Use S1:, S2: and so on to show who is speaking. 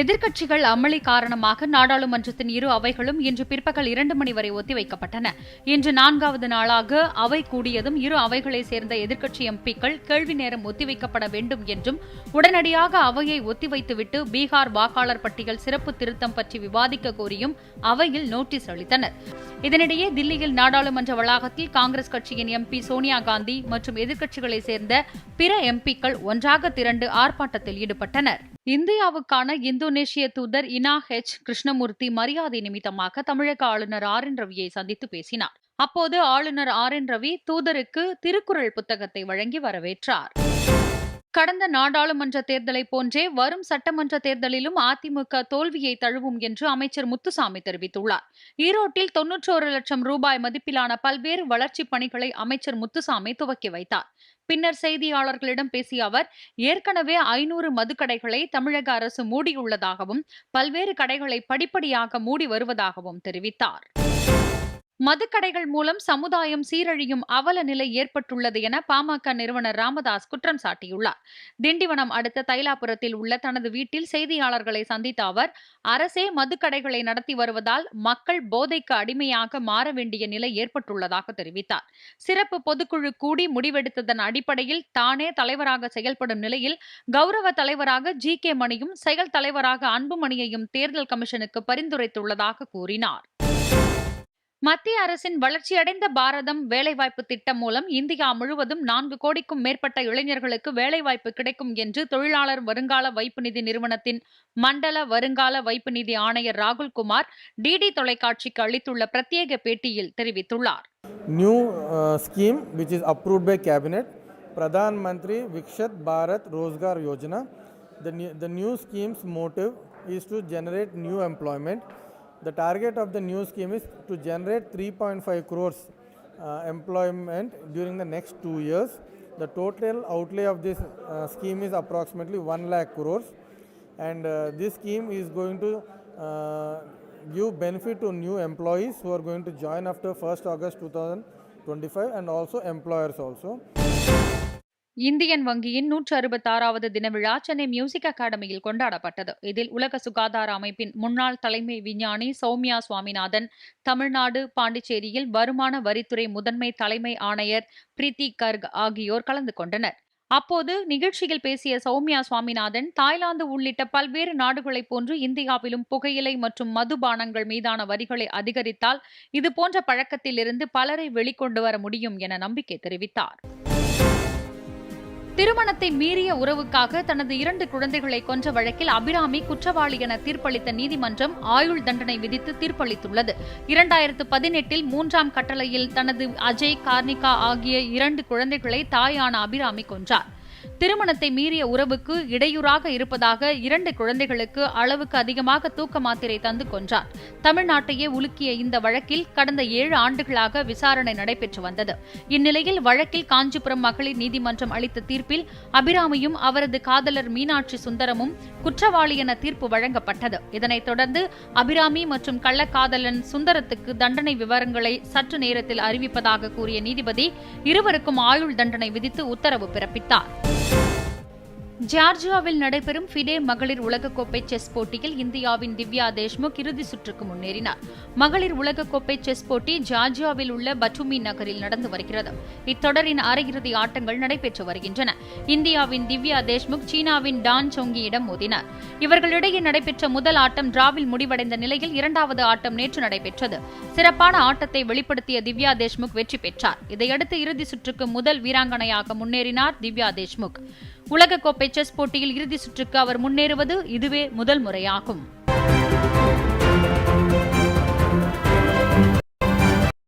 S1: எதிர்க்கட்சிகள் அமளி காரணமாக நாடாளுமன்றத்தின் இரு அவைகளும் இன்று பிற்பகல் இரண்டு மணி வரை ஒத்திவைக்கப்பட்டன இன்று நான்காவது நாளாக அவை கூடியதும் இரு அவைகளை சேர்ந்த எதிர்க்கட்சி எம்பிக்கள் கேள்வி நேரம் ஒத்திவைக்கப்பட வேண்டும் என்றும் உடனடியாக அவையை ஒத்திவைத்துவிட்டு பீகார் வாக்காளர் பட்டியல் சிறப்பு திருத்தம் பற்றி விவாதிக்க கோரியும் அவையில் நோட்டீஸ் அளித்தனர் இதனிடையே தில்லியில் நாடாளுமன்ற வளாகத்தில் காங்கிரஸ் கட்சியின் எம்பி சோனியா காந்தி மற்றும் எதிர்க்கட்சிகளை சேர்ந்த பிற எம்பிக்கள் ஒன்றாக திரண்டு ஆர்ப்பாட்டத்தில் ஈடுபட்டனர் இந்தியாவுக்கான இந்தோனேஷிய தூதர் இனா ஹெச் கிருஷ்ணமூர்த்தி மரியாதை நிமித்தமாக தமிழக ஆளுநர் ஆர் என் ரவியை சந்தித்து பேசினார் அப்போது ஆளுநர் ஆர் என் ரவி தூதருக்கு திருக்குறள் புத்தகத்தை வழங்கி வரவேற்றார் கடந்த நாடாளுமன்ற தேர்தலை போன்றே வரும் சட்டமன்ற தேர்தலிலும் அதிமுக தோல்வியை தழுவும் என்று அமைச்சர் முத்துசாமி தெரிவித்துள்ளார் ஈரோட்டில் தொன்னூற்றோரு லட்சம் ரூபாய் மதிப்பிலான பல்வேறு வளர்ச்சிப் பணிகளை அமைச்சர் முத்துசாமி துவக்கி வைத்தார் பின்னர் செய்தியாளர்களிடம் பேசிய அவர் ஏற்கனவே ஐநூறு மதுக்கடைகளை தமிழக அரசு மூடியுள்ளதாகவும் பல்வேறு கடைகளை படிப்படியாக மூடி வருவதாகவும் தெரிவித்தார் மதுக்கடைகள் மூலம் சமுதாயம் சீரழியும் அவல நிலை ஏற்பட்டுள்ளது என பாமக நிறுவனர் ராமதாஸ் குற்றம் சாட்டியுள்ளார் திண்டிவனம் அடுத்த தைலாபுரத்தில் உள்ள தனது வீட்டில் செய்தியாளர்களை சந்தித்த அவர் அரசே மதுக்கடைகளை நடத்தி வருவதால் மக்கள் போதைக்கு அடிமையாக மாற வேண்டிய நிலை ஏற்பட்டுள்ளதாக தெரிவித்தார் சிறப்பு பொதுக்குழு கூடி முடிவெடுத்ததன் அடிப்படையில் தானே தலைவராக செயல்படும் நிலையில் கௌரவ தலைவராக ஜி கே மணியும் செயல் தலைவராக அன்புமணியையும் தேர்தல் கமிஷனுக்கு பரிந்துரைத்துள்ளதாக கூறினார் மத்திய அரசின் வளர்ச்சியடைந்த பாரதம் வேலைவாய்ப்பு திட்டம் மூலம் இந்தியா முழுவதும் நான்கு கோடிக்கும் மேற்பட்ட இளைஞர்களுக்கு வேலைவாய்ப்பு கிடைக்கும் என்று தொழிலாளர் வருங்கால வைப்பு நிதி நிறுவனத்தின் மண்டல வருங்கால வைப்பு நிதி ஆணையர் ராகுல் குமார் டிடி தொலைக்காட்சிக்கு அளித்துள்ள பிரத்யேக பேட்டியில் தெரிவித்துள்ளார்
S2: new scheme which is approved by cabinet Pradhan Mantri Viksit Bharat Rozgar Yojana the new schemes motive is to generate new employment The target of the new scheme is to generate 3.5 crores uh, employment during the next two years. The total outlay of this uh, scheme is approximately 1 lakh crores and uh, this scheme is going to uh, give benefit to new employees who are going to join after 1st August 2025 and also employers also.
S1: Indian வங்கியின் நூற்று அறுபத்தாறாவது தின விழா Chennai music அகாடமியில் கொண்டாடப்பட்டது இதில் உலக சுகாதார அமைப்பின் முன்னாள் தலைமை விஞ்ஞானி சௌமியா சுவாமிநாதன் தமிழ்நாடு பாண்டிச்சேரியில் வருமான வரித்துறை முதன்மை தலைமை ஆணையர் பிரீத்தி கர்க் ஆகியோர் கலந்து கொண்டனர் அப்போது நிகழ்ச்சியில் பேசிய சௌமியா சுவாமிநாதன் தாய்லாந்து உள்ளிட்ட பல்வேறு நாடுகளைப் போன்று இந்தியாவிலும் புகையிலை மற்றும் மதுபானங்கள் மீதான வரிகளை அதிகரித்தால் இதுபோன்ற பழக்கத்திலிருந்து பலரை வெளிக்கொண்டு வர முடியும் என நம்பிக்கை தெரிவித்தார் திருமணத்தை மீறிய உறவுக்காக தனது இரண்டு குழந்தைகளை கொன்ற வழக்கில் அபிராமி குற்றவாளி என தீர்ப்பளித்த நீதிமன்றம் ஆயுள் தண்டனை விதித்து தீர்ப்பளித்துள்ளது இரண்டாயிரத்து பதினெட்டில் மூன்றாம் கட்டளையில் தனது அஜய் கார்னிகா ஆகிய இரண்டு குழந்தைகளை தாயான அபிராமி கொன்றார் திருமணத்தை மீறிய உறவுக்கு இடையூறாக இருப்பதாக இரண்டு குழந்தைகளுக்கு அளவுக்கு அதிகமாக தூக்க மாத்திரை தந்து கொன்றார் தமிழ்நாட்டையே உலுக்கிய இந்த வழக்கில் கடந்த ஏழு ஆண்டுகளாக விசாரணை நடைபெற்று வந்தது இந்நிலையில் வழக்கில் காஞ்சிபுரம் மகளிர் நீதிமன்றம் அளித்த தீர்ப்பில் அபிராமியும் அவரது காதலர் மீனாட்சி சுந்தரமும் குற்றவாளி என தீர்ப்பு வழங்கப்பட்டது இதனைத் தொடர்ந்து அபிராமி மற்றும் கள்ளக்காதலன் சுந்தரத்துக்கு தண்டனை விவரங்களை சற்று நேரத்தில் அறிவிப்பதாக கூறிய நீதிபதி இருவருக்கும் ஆயுள் தண்டனை விதித்து உத்தரவு பிறப்பித்தார் ஜார்ஜியாவில் நடைபெறும் ஃபிடே மகளிர் உலகக்கோப்பை செஸ் போட்டியில் இந்தியாவின் திவ்யா தேஷ்முக் இறுதி சுற்றுக்கு முன்னேறினார் மகளிர் உலகக்கோப்பை செஸ் போட்டி ஜார்ஜியாவில் உள்ள பட்டுமி நகரில் நடந்து வருகிறது இத்தொடரின் அரையிறுதி ஆட்டங்கள் நடைபெற்று வருகின்றன இந்தியாவின் திவ்யா தேஷ்முக் சீனாவின் டான் சோங்கியிடம் மோதினார் இவர்களிடையே நடைபெற்ற முதல் ஆட்டம் டிராவில் முடிவடைந்த நிலையில் இரண்டாவது ஆட்டம் நேற்று நடைபெற்றது சிறப்பான ஆட்டத்தை வெளிப்படுத்திய திவ்யா தேஷ்முக் வெற்றி பெற்றார் இதையடுத்து இறுதி சுற்றுக்கு முதல் வீராங்கனையாக முன்னேறினார் திவ்யா தேஷ்முக் உலகக்கோப்பை செஸ் போட்டியில் இறுதி சுற்றுக்கு அவர் முன்னேறுவது இதுவே முதல் முறையாகும்